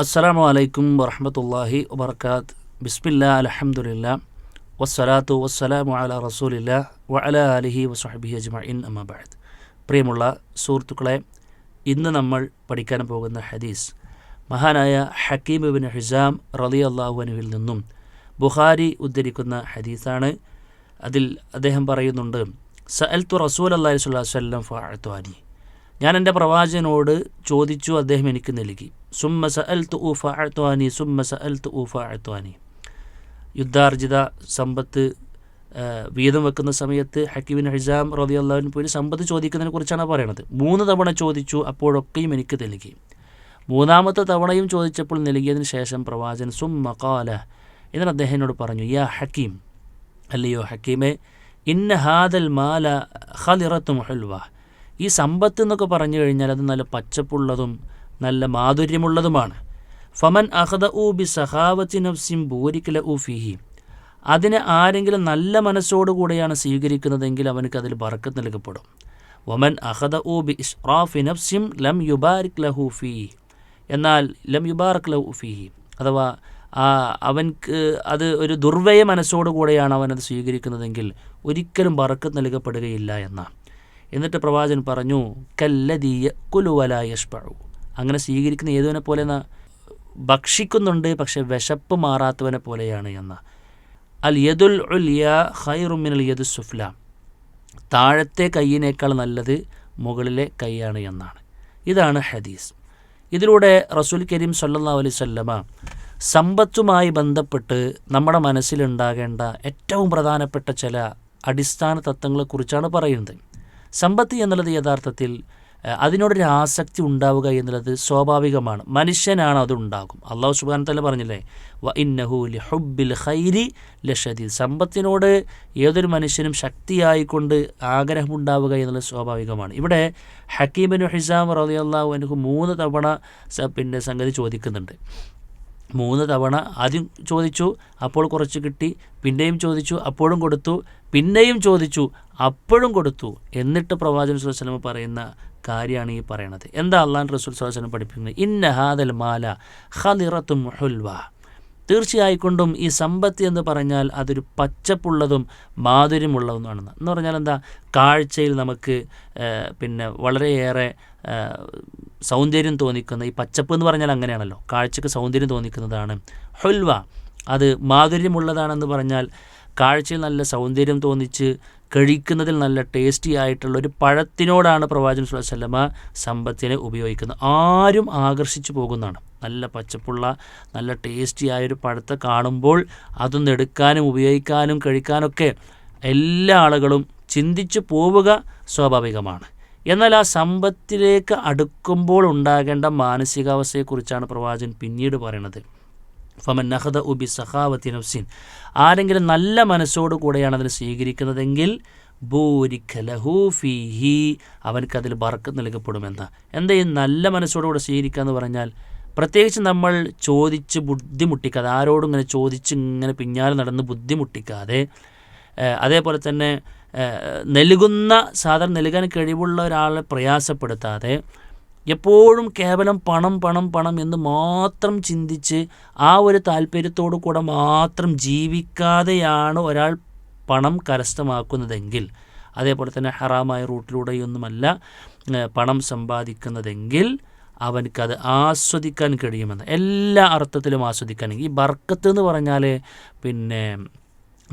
അസ്സലാമു അലൈക്കും വറഹമത്തല്ലാഹി വബർക്കാത്ത് ബിസ്മില്ല അലഹമുല്ല വസ്സലാത്തു വസ്സലാമു അല റസൂലില്ല വ അല അലിഹി വസ്ഹബിഹി അജ്മഇൻ അമ്മബാദ് പ്രിയമുള്ള സുഹൃത്തുക്കളെ ഇന്ന് നമ്മൾ പഠിക്കാൻ പോകുന്ന ഹദീസ് മഹാനായ ഹക്കീം ബിൻ ഹിസാം റലി അള്ളാഹുനുവിൽ നിന്നും ബുഖാരി ഉദ്ധരിക്കുന്ന ഹദീസാണ്. അതിൽ അദ്ദേഹം പറയുന്നുണ്ട് സഅൽത്തു റസൂൽ അള്ളാഹി സ്വല്ലാ വല്ലം ഫഅത്വാനി ഞാൻ എന്റെ പ്രവാചകനോട് ചോദിച്ചു അദ്ദേഹം എനിക്ക് നൽകി. സുമ്മ സഅൽ തു ഊഫ അഴ്ത്വാനി സുമ്മ സഅൽ തു ഊഫ യുദ്ധാർജിത സമ്പത്ത് വീതം വെക്കുന്ന സമയത്ത് ഹക്കീബിൻ ഹിസാം റബി അള്ളാഹുവിന് പോയി സമ്പത്ത് ചോദിക്കുന്നതിനെ കുറിച്ചാണ് പറയണത്. മൂന്ന് തവണ ചോദിച്ചു അപ്പോഴൊക്കെയും എനിക്ക് നൽകി. മൂന്നാമത്തെ തവണയും ചോദിച്ചപ്പോൾ നൽകിയതിന് ശേഷം പ്രവാചൻ സും കാല എന്നിട്ട് അദ്ദേഹം എന്നോട് പറഞ്ഞു യാ ഹക്കീം അല്ലയോ ഹക്കീമെ ഇന്ന ഹാദൽ മാല ഖലിറത്തും ഹൽവ. ഈ സമ്പത്ത് എന്നൊക്കെ പറഞ്ഞു കഴിഞ്ഞാൽ അത് നല്ല പച്ചപ്പുള്ളതും നല്ല മാധുര്യമുള്ളതുമാണ്. ഫമൻ അഹദ ഊ ബി സഹാവത്തി നഫ്സിം ബൂരിക്കല ഊ ഫിഹി. അതിനെ ആരെങ്കിലും നല്ല മനസ്സോടുകൂടെയാണ് സ്വീകരിക്കുന്നതെങ്കിൽ അവനക്ക് അതിൽ ബറക്കത്ത് നൽകപ്പെടും. വമൻ അഹദ ഊ ബി ഇസ്റാഫി നഫ്സിം ലം യുബാരിക് ലഹു ഫീ എന്നാൽ ലം യുബാറക് ലഹു ഫിഹി. അഥവാ അവൻക്ക് അത് ഒരു ദുർവയ മനസ്സോടുകൂടെയാണ് അവനത് സ്വീകരിക്കുന്നതെങ്കിൽ ഒരിക്കലും ബറക്കത്ത് നൽകപ്പെടുകയില്ല എന്നാണ്. എന്നിട്ട് പ്രവാചകൻ പറഞ്ഞു കല്ലതീയ കുലുവല യഷ്പഴു അങ്ങനെ സ്വീകരിക്കുന്ന ഏതുവിനെ പോലെ എന്നാ? ഭക്ഷിക്കുന്നുണ്ട് പക്ഷെ വിശപ്പ് മാറാത്തവനെ പോലെയാണ് എന്ന. അൽ യദുൽ ഉലിയ അൽ യദു സുഫ്ല. താഴത്തെ കൈയിനേക്കാൾ നല്ലത് മുകളിലെ കൈയാണ് എന്നാണ്. ഇതാണ് ഹദീസ്. ഇതിലൂടെ റസൂൽ കരീം സല്ലാ അലൈഹി സ്വല്ലമ സമ്പത്തുമായി ബന്ധപ്പെട്ട് നമ്മുടെ മനസ്സിലുണ്ടാകേണ്ട ഏറ്റവും പ്രധാനപ്പെട്ട ചില അടിസ്ഥാന തത്വങ്ങളെക്കുറിച്ചാണ് പറയുന്നത്. സമ്പത്ത് എന്നുള്ളത് യഥാർത്ഥത്തിൽ അതിനോടൊരു ആസക്തി ഉണ്ടാവുക എന്നുള്ളത് സ്വാഭാവികമാണ്. മനുഷ്യനാണ് അത് ഉണ്ടാകും അള്ളാഹു സുബാൻ തല പറഞ്ഞില്ലേ വ ഇന്നഹു ലി ഹുബിൽ ഖൈരി ലഷദീദ്. സമ്പത്തിനോട് ഏതൊരു മനുഷ്യനും ശക്തിയായിക്കൊണ്ട് ആഗ്രഹമുണ്ടാവുക എന്നുള്ളത് സ്വാഭാവികമാണ്. ഇവിടെ ഹക്കീബിൻ ഹിസാം റളിയല്ലാഹു അനുഹു മൂന്ന് തവണ പിന്നെ സംഗതി ചോദിക്കുന്നുണ്ട്. മൂന്ന് തവണ ആദ്യം ചോദിച്ചു അപ്പോൾ കുറച്ച് കിട്ടി. പിന്നെയും ചോദിച്ചു അപ്പോഴും കൊടുത്തു. പിന്നെയും ചോദിച്ചു അപ്പോഴും കൊടുത്തു. എന്നിട്ട് പ്രവാചകൻ സുലമ പറയുന്ന കാര്യമാണ് ഈ പറയണത്. എന്താ അള്ളാൻ റസൂൽ സുലം പഠിപ്പിക്കുന്നത്? ഇന്ന ഹാദൽ മാല ഖലിറത്തും ഹുൽവ. തീർച്ചയായിക്കൊണ്ടും ഈ സമ്പത്ത് എന്ന് പറഞ്ഞാൽ അതൊരു പച്ചപ്പുള്ളതും മാധുര്യമുള്ളതുമാണെന്ന് എന്ന് പറഞ്ഞാൽ എന്താ? കാഴ്ചയിൽ നമുക്ക് പിന്നെ വളരെയേറെ സൗന്ദര്യം തോന്നിക്കുന്ന ഈ പച്ചപ്പ് എന്ന് പറഞ്ഞാൽ അങ്ങനെയാണല്ലോ. കാഴ്ചക്ക് സൗന്ദര്യം തോന്നിക്കുന്നതാണ്. ഹുൽവ അത് മാധുര്യമുള്ളതാണെന്ന് പറഞ്ഞാൽ കാഴ്ചയിൽ നല്ല സൗന്ദര്യം തോന്നിച്ച് കഴിക്കുന്നതിൽ നല്ല ടേസ്റ്റി ആയിട്ടുള്ള ഒരു പഴത്തിനോടാണ് പ്രവാചകൻ വസല്ലമ സമ്പത്തിനെ ഉപയോഗിക്കുന്നത്. ആരും ആകർഷിച്ചു പോകുന്നതാണ്. നല്ല പച്ചപ്പുള്ള നല്ല ടേസ്റ്റി ആയൊരു പഴത്തെ കാണുമ്പോൾ അതൊന്ന് എടുക്കാനും ഉപയോഗിക്കാനും കഴിക്കാനൊക്കെ എല്ലാ ആളുകളും ചിന്തിച്ചു പോവുക സ്വാഭാവികമാണ്. എന്നാൽ ആ സമ്പത്തിലേക്ക് അടുക്കുമ്പോൾ ഉണ്ടാകേണ്ട മാനസികാവസ്ഥയെക്കുറിച്ചാണ് പ്രവാചകൻ പിന്നീട് പറയുന്നത്. ഫമൻ നഹദ ഉബി സഹാവത്തി നഫ്സിൻ. ആരെങ്കിലും നല്ല മനസ്സോടു കൂടെയാണ് അതിനെ സ്വീകരിക്കുന്നതെങ്കിൽ ബൂരിഖലഹു ഫീഹി അവനക്ക് അതിൽ ബർക്ക് നൽകപ്പെടുമെന്ന. എന്താ ഈ നല്ല മനസ്സോടുകൂടെ സ്വീകരിക്കുക എന്ന് പറഞ്ഞാൽ? പ്രത്യേകിച്ച് നമ്മൾ ചോദിച്ച് ബുദ്ധിമുട്ടിക്കാതെ ആരോടും ഇങ്ങനെ ചോദിച്ച് ഇങ്ങനെ പിന്നാലെ നടന്ന് ബുദ്ധിമുട്ടിക്കാതെ അതേപോലെ തന്നെ നൽകുന്ന സാധനം നൽകാൻ കഴിവുള്ള ഒരാളെ പ്രയാസപ്പെടുത്താതെ എപ്പോഴും കേവലം പണം പണം പണം എന്ന് മാത്രം ചിന്തിച്ച് ആ ഒരു താല്പര്യത്തോടു കൂടെ മാത്രം ജീവിക്കാതെയാണ് ഒരാൾ പണം കരസ്ഥമാക്കുന്നതെങ്കിൽ അതേപോലെ തന്നെ ഹറാമായ റൂട്ടിലൂടെയൊന്നുമല്ല പണം സമ്പാദിക്കുന്നതെങ്കിൽ അവനക്കത് ആസ്വദിക്കാൻ കഴിയുമെന്ന് എല്ലാ അർത്ഥത്തിലും ആസ്വദിക്കാൻ ഈ ബർക്കത്ത് എന്ന് പറഞ്ഞാൽ പിന്നെ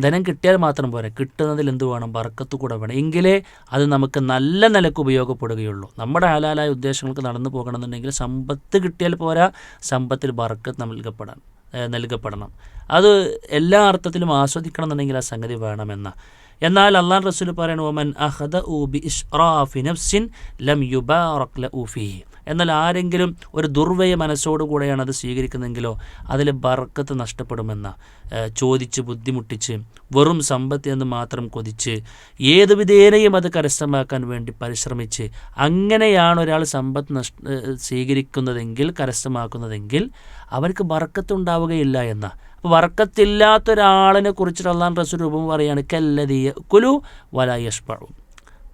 ധനം കിട്ടിയാൽ മാത്രം പോരാ. കിട്ടുന്നതിൽ എന്ത് വേണം? ബർക്കത്ത് കൂടെ വേണം. എങ്കിലേ അത് നമുക്ക് നല്ല നിലയ്ക്ക് ഉപയോഗപ്പെടുകയുള്ളൂ. നമ്മുടെ ഹലാലായ ഉദ്ദേശങ്ങൾക്ക് നടന്നു പോകണമെന്നുണ്ടെങ്കിൽ സമ്പത്ത് കിട്ടിയാൽ പോരാ. സമ്പത്തിൽ ബർക്കത്ത് നൽകപ്പെടാൻ നൽകപ്പെടണം. അത് എല്ലാ അർത്ഥത്തിലും ആസ്വദിക്കണം എന്നുണ്ടെങ്കിൽ ആ സംഗതി വേണമെന്ന. എന്നാൽ അള്ളാൻ റസൂൽ പറയുന്നു ഊബി ഇഷ്റാഫി നഫ്സിൻ ലം യുബാറക് എന്നാൽ ആരെങ്കിലും ഒരു ദുർവയ മനസ്സോടുകൂടെയാണ് അത് സ്വീകരിക്കുന്നതെങ്കിലോ അതിൽ ബർക്കത്ത് നഷ്ടപ്പെടുമെന്ന ചോദിച്ച് ബുദ്ധിമുട്ടിച്ച് വെറും സമ്പത്ത് എന്ന് മാത്രം കൊതിച്ച് ഏത് വിധേനയും അത് കരസ്ഥമാക്കാൻ വേണ്ടി പരിശ്രമിച്ച് അങ്ങനെയാണ് ഒരാൾ സമ്പത്ത് നഷ്ട സ്വീകരിക്കുന്നതെങ്കിൽ കരസ്ഥമാക്കുന്നതെങ്കിൽ അവർക്ക് ബർക്കത്ത് ഉണ്ടാവുകയില്ല എന്ന അപ്പോൾ വർക്കത്തില്ലാത്ത ഒരാളിനെ കുറിച്ചിട്ട് അള്ളാൻ റസൂൽ രൂപം പറയുകയാണ് കല്ലതീയ കുലു വല യഷ്പഴു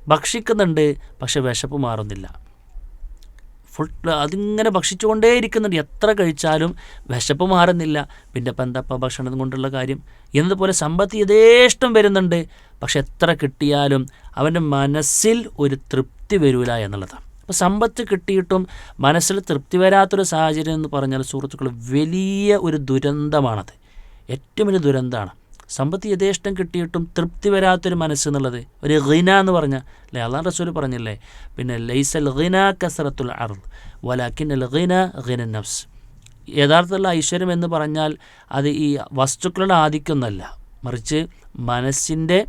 ഭക്ഷിക്കുന്നുണ്ട് പക്ഷെ വിശപ്പ് മാറുന്നില്ല. ഫുൾ അതിങ്ങനെ ഭക്ഷിച്ചുകൊണ്ടേ ഇരിക്കുന്നുണ്ട് എത്ര കഴിച്ചാലും വിശപ്പ് മാറുന്നില്ല. പിന്നെ ഇപ്പം എന്താ ഭക്ഷണം കൊണ്ടുള്ള കാര്യം? എന്നതുപോലെ സമ്പത്ത് യഥേഷ്ടം വരുന്നുണ്ട്. പക്ഷെ എത്ര കിട്ടിയാലും അവന്റെ മനസ്സിൽ ഒരു തൃപ്തി വരൂല എന്നുള്ളതാണ്. അപ്പോൾ സമ്പത്ത് കിട്ടിയിട്ടും മനസ്സിൽ തൃപ്തി വരാത്തൊരു സാഹചര്യം എന്ന് പറഞ്ഞാൽ സുഹൃത്തുക്കൾ വലിയ ഒരു ദുരന്തമാണത്. ഏറ്റവും വലിയ ദുരന്തമാണ് സമ്പത്ത് യഥേഷ്ടം കിട്ടിയിട്ടും തൃപ്തി വരാത്തൊരു മനസ്സ് എന്നുള്ളത് ഒരു ഖിന എന്ന് പറഞ്ഞ അല്ലേ? അള്ളാഹ് റസൂൽ പറഞ്ഞില്ലേ? പിന്നെ ലൈസൽ ഖിന കസറത്തുൽ അർ വലാക്കിൻ അൽ ഖിന നഫ്സ്. യഥാർത്ഥത്തിലുള്ള ഐശ്വര്യം എന്ന് പറഞ്ഞാൽ അത് ഈ വസ്തുക്കളുടെ ആധിക്യമൊന്നല്ല മറിച്ച് മനസ്സിന്റെ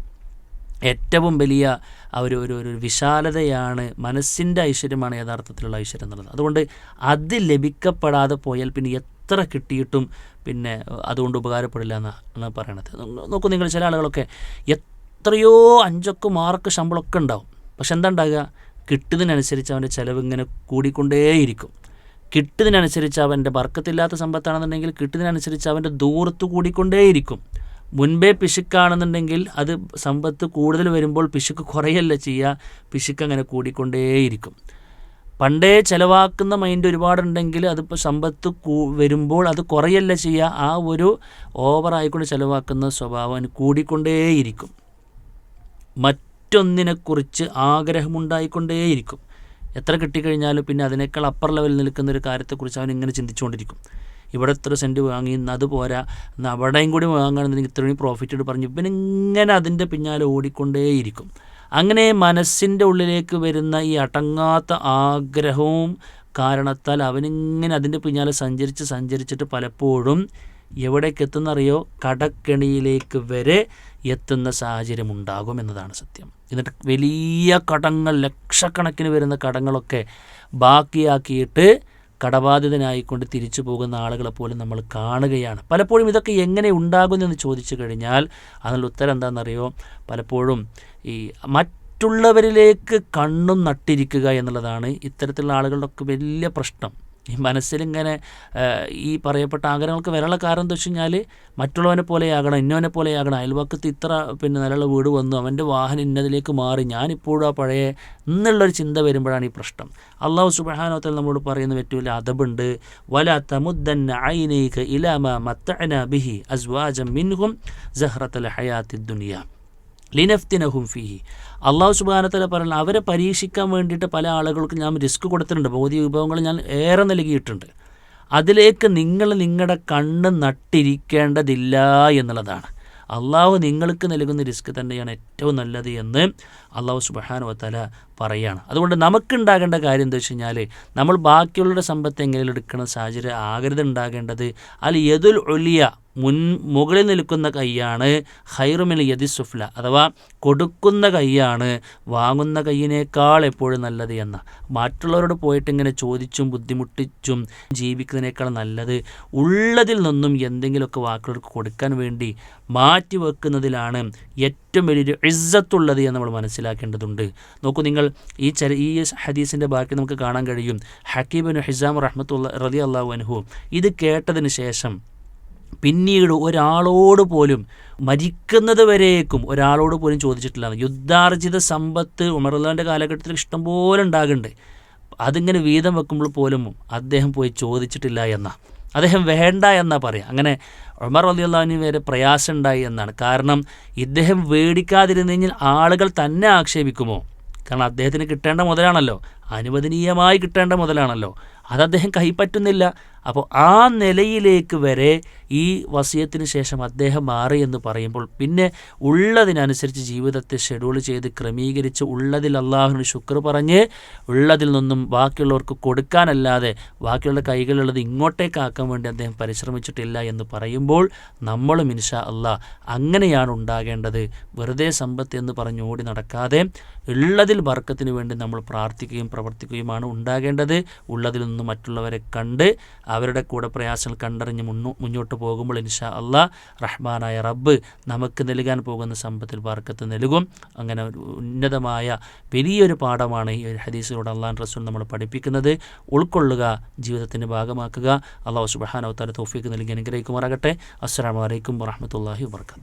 ഏറ്റവും വലിയ ഒരു ഒരു ഒരു വിശാലതയാണ് മനസ്സിന്റെ ഐശ്വര്യമാണ് യഥാർത്ഥത്തിലുള്ള ഐശ്വര്യം എന്നുള്ളത്. അതുകൊണ്ട് അത് ലഭിക്കപ്പെടാതെ പോയാൽ പിന്നെ എത്ര കിട്ടിയിട്ടും പിന്നെ അതുകൊണ്ട് ഉപകാരപ്പെടില്ല എന്നാണ് പറയണത്. നോക്കൂ നിങ്ങൾ ചില ആളുകളൊക്കെ എത്രയോ അഞ്ചൊക്കെ മാർക്ക് ശമ്പളമൊക്കെ ഉണ്ടാവും. പക്ഷെ എന്താ ഉണ്ടാകുക കിട്ടുന്നതിനനുസരിച്ച് അവന്റെ ചിലവ് ഇങ്ങനെ കൂടിക്കൊണ്ടേയിരിക്കും. കിട്ടുന്നതിനനുസരിച്ച് അവന്റെ വർക്കത്തില്ലാത്ത സമ്പത്താണെന്നുണ്ടെങ്കിൽ കിട്ടുന്നതിനനുസരിച്ച് അവന്റെ ദൂരത്ത് കൂടിക്കൊണ്ടേയിരിക്കും. മുൻപേ പിശുക്കാണെന്നുണ്ടെങ്കിൽ അത് സമ്പത്ത് കൂടുതൽ വരുമ്പോൾ പിശുക്ക് കുറയല്ല ചെയ്യുക. പിശുക്ക് അങ്ങനെ കൂടിക്കൊണ്ടേയിരിക്കും. പണ്ടേ ചിലവാക്കുന്ന മൈൻഡ് ഒരുപാടുണ്ടെങ്കിൽ അതിപ്പോൾ സമ്പത്ത് വരുമ്പോൾ അത് കുറയല്ല ചെയ്യുക. ആ ഒരു ഓവറായിക്കൊണ്ട് ചിലവാക്കുന്ന സ്വഭാവം കൂടിക്കൊണ്ടേയിരിക്കും. മറ്റൊന്നിനെക്കുറിച്ച് ആഗ്രഹമുണ്ടായിക്കൊണ്ടേയിരിക്കും. എത്ര കിട്ടിക്കഴിഞ്ഞാലും പിന്നെ അതിനേക്കാൾ അപ്പർ ലെവലിൽ നിൽക്കുന്ന ഒരു കാര്യത്തെക്കുറിച്ച് അവൻ ഇങ്ങനെ ചിന്തിച്ചുകൊണ്ടിരിക്കും. ഇവിടെ ഇത്ര സെന്റ് വാങ്ങി ഇന്ന് അത് പോരാ ഇന്ന് അവിടെയും കൂടി വാങ്ങുകയാണെന്നുണ്ടെങ്കിൽ ഇത്രയും പ്രോഫിറ്റ് പറഞ്ഞു. പിന്നെ ഇങ്ങനെ അതിന്റെ പിന്നാലെ ഓടിക്കൊണ്ടേയിരിക്കും. അങ്ങനെ മനസ്സിന്റെ ഉള്ളിലേക്ക് വരുന്ന ഈ അടങ്ങാത്ത ആഗ്രഹവും കാരണത്താൽ അവനിങ്ങനെ അതിന്റെ പിന്നാലെ സഞ്ചരിച്ച് സഞ്ചരിച്ചിട്ട് പലപ്പോഴും എവിടേക്ക് എത്തുന്നറിയോ? കടക്കെണിയിലേക്ക് വരെ എത്തുന്ന സാഹചര്യം ഉണ്ടാകും എന്നതാണ് സത്യം. എന്നിട്ട് വലിയ കടങ്ങൾ ലക്ഷക്കണക്കിന് വരുന്ന കടങ്ങളൊക്കെ ബാക്കിയാക്കിയിട്ട് കടബാധിതനായിക്കൊണ്ട് തിരിച്ചു പോകുന്ന ആളുകളെ പോലും നമ്മൾ കാണുകയാണ്. പലപ്പോഴും ഇതൊക്കെ എങ്ങനെ ഉണ്ടാകുന്നെന്ന് ചോദിച്ചു കഴിഞ്ഞാൽ അതിനുള്ള ഉത്തരം എന്താണെന്നറിയോ? പലപ്പോഴും ഈ മറ്റുള്ളവരിലേക്ക് കണ്ണും നട്ടിരിക്കുക എന്നുള്ളതാണ് ഇത്തരത്തിലുള്ള ആളുകളുടെ ഒക്കെ വലിയ പ്രശ്നം. ഈ മനസ്സിലിങ്ങനെ ഈ പറയപ്പെട്ട ആഗ്രഹങ്ങൾക്ക് വരാനുള്ള കാരണം എന്താ വെച്ച് കഴിഞ്ഞാൽ മറ്റുള്ളവനെ പോലെയാകണം ഇന്നവനെ പോലെയാകണം. അയൽവക്കത്ത് ഇത്ര പിന്നെ നല്ല വീട് വന്നു അവന്റെ വാഹനം ഇന്നതിലേക്ക് മാറി. ഞാനിപ്പോഴും ആ പഴയ എന്നുള്ളൊരു ചിന്ത വരുമ്പോഴാണ് ഈ പ്രശ്നം. അള്ളാഹു സുബാനോത്തൽ നമ്മോട് പറയുന്ന പറ്റൂല അതബുണ്ട് വല തമുദ്ദൻ ഐനൈക ഇലാമ മത്തഅന ബിഹി അസ്വാജം മിൻഹും ജഹ്റത്തൽ ഹയാത്തി ദുനിയ. ലിനഫ്തിനഹും ഫിഹി. അള്ളാഹു സുബാനത്തല പറഞ്ഞാൽ അവരെ പരീക്ഷിക്കാൻ വേണ്ടിയിട്ട് പല ആളുകൾക്കും ഞാൻ റിസ്ക് കൊടുത്തിട്ടുണ്ട്. ഭൗതിക വിഭവങ്ങൾ ഞാൻ ഏറെ നൽകിയിട്ടുണ്ട്. അതിലേക്ക് നിങ്ങൾ നിങ്ങളുടെ കണ്ണ് നട്ടിരിക്കേണ്ടതില്ല എന്നുള്ളതാണ്. അള്ളാഹു നിങ്ങൾക്ക് നൽകുന്ന റിസ്ക് തന്നെയാണ് ഏറ്റവും നല്ലത് എന്ന് അള്ളാഹു സുബഹാനു വത്തല പറയുകയാണ് അതുകൊണ്ട് നമുക്കുണ്ടാകേണ്ട കാര്യം എന്താ വെച്ച് കഴിഞ്ഞാൽ നമ്മൾ ബാക്കിയുള്ളവരുടെ സമ്പത്ത് എങ്ങനെയും എടുക്കുന്ന സാഹചര്യം ആകരുത് ഉണ്ടാകേണ്ടത് അതിൽ യദുൽ ഒലിയ മുൻ മുകളിൽ നിൽക്കുന്ന കൈയാണ് ഹൈറുമിൽ യദി സുഫ്ല. അഥവാ കൊടുക്കുന്ന കൈയാണ് വാങ്ങുന്ന കൈയിനേക്കാൾ എപ്പോഴും നല്ലത് എന്ന. മറ്റുള്ളവരോട് പോയിട്ട് ഇങ്ങനെ ചോദിച്ചും ബുദ്ധിമുട്ടിച്ചും ജീവിക്കുന്നതിനേക്കാൾ നല്ലത് ഉള്ളതിൽ നിന്നും എന്തെങ്കിലുമൊക്കെ വാക്കുകൾക്ക് കൊടുക്കാൻ വേണ്ടി മാറ്റി വെക്കുന്നതിലാണ് ഏറ്റവും വലിയൊരു ഇസ്സത്തുള്ളത് എന്ന് നമ്മൾ മനസ്സിലാക്കേണ്ടതുണ്ട്. നോക്കൂ നിങ്ങൾ ഈ ചര ഈ ഹദീസിന്റെ ബാക്കി നമുക്ക് കാണാൻ കഴിയും. ഹക്കീബിൻ ഹിസാം റഹ്മത്തുള്ള റതി അള്ളാഹു അനുഹു ഇത് കേട്ടതിന് ശേഷം പിന്നീട് ഒരാളോട് പോലും മരിക്കുന്നത് വരേക്കും ഒരാളോട് പോലും ചോദിച്ചിട്ടില്ല. യുദ്ധാർജിത സമ്പത്ത് ഉമർലാന്റെ കാലഘട്ടത്തിൽ ഇഷ്ടംപോലെ ഉണ്ടാകുന്നുണ്ട് അതിങ്ങനെ വീതം വെക്കുമ്പോൾ പോലും അദ്ദേഹം പോയി ചോദിച്ചിട്ടില്ല എന്ന. അദ്ദേഹം വേണ്ട എന്നാ പറയാം. അങ്ങനെ ഉമർ അലി അള്ളാഹുവിന് വരെ പ്രയാസം ഉണ്ടായി എന്നാണ്. കാരണം ഇദ്ദേഹം വേടിക്കാതിരുന്നു കഴിഞ്ഞാൽ ആളുകൾ തന്നെ ആക്ഷേപിക്കുമോ? കാരണം അദ്ദേഹത്തിന് കിട്ടേണ്ട മുതലാണല്ലോ. അനുവദനീയമായി കിട്ടേണ്ട മുതലാണല്ലോ. അത് അദ്ദേഹം കൈപ്പറ്റുന്നില്ല. അപ്പോൾ ആ നിലയിലേക്ക് വരെ ഈ വസീയത്തിന് ശേഷം അദ്ദേഹം മാറി എന്ന് പറയുമ്പോൾ പിന്നെ ഉള്ളതിനനുസരിച്ച് ജീവിതത്തെ ഷെഡ്യൂൾ ചെയ്ത് ക്രമീകരിച്ച് ഉള്ളതിൽ അള്ളാഹുവിന് ശുക്ർ പറഞ്ഞ് ഉള്ളതിൽ നിന്നും ബാക്കിയുള്ളവർക്ക് കൊടുക്കാനല്ലാതെ ബാക്കിയുള്ള കൈകളിലുള്ളത് ഇങ്ങോട്ടേക്കാക്കാൻ വേണ്ടി അദ്ദേഹം പരിശ്രമിച്ചിട്ടില്ല എന്ന് പറയുമ്പോൾ നമ്മളും ഇൻഷാ അള്ളാഹ് അങ്ങനെയാണ് ഉണ്ടാകേണ്ടത്. വെറുതെ സമ്പത്ത് എന്ന് പറഞ്ഞ് ഓടി നടക്കാതെ ഉള്ളതിൽ വർക്കത്തിന് വേണ്ടി നമ്മൾ പ്രാർത്ഥിക്കുകയും പ്രവർത്തിക്കുകയുമാണ് ഉണ്ടാകേണ്ടത്. ഉള്ളതിൽ നിന്ന് മറ്റുള്ളവരെ കണ്ട് അവരുടെ കൂടെ പ്രയാസങ്ങൾ കണ്ടറിഞ്ഞ് മുന്നോ മുന്നോട്ട് പോകുമ്പോൾ ഇൻഷാ അള്ളാ റഹ്മാനായ റബ്ബ് നമുക്ക് നൽകാൻ പോകുന്ന സമ്പത്തിൽ വർക്കത്ത് നൽകും. അങ്ങനെ ഉന്നതമായ വലിയൊരു പാഠമാണ് ഈ ഹദീസിലൂടെ അള്ളാൻ റസൂൽ നമ്മൾ പഠിപ്പിക്കുന്നത്. ഉൾക്കൊള്ളുക ജീവിതത്തിന്റെ ഭാഗമാക്കുക. അള്ളാഹു സുബഹാനവത്താല തോഫീക്ക് നൽകി അനുഗ്രഹിക്കുമാറാകട്ടെ. അസ്സാം വലൈക്കും വാഹമത്തല്ലാഹി വാബർക്കാത്തു.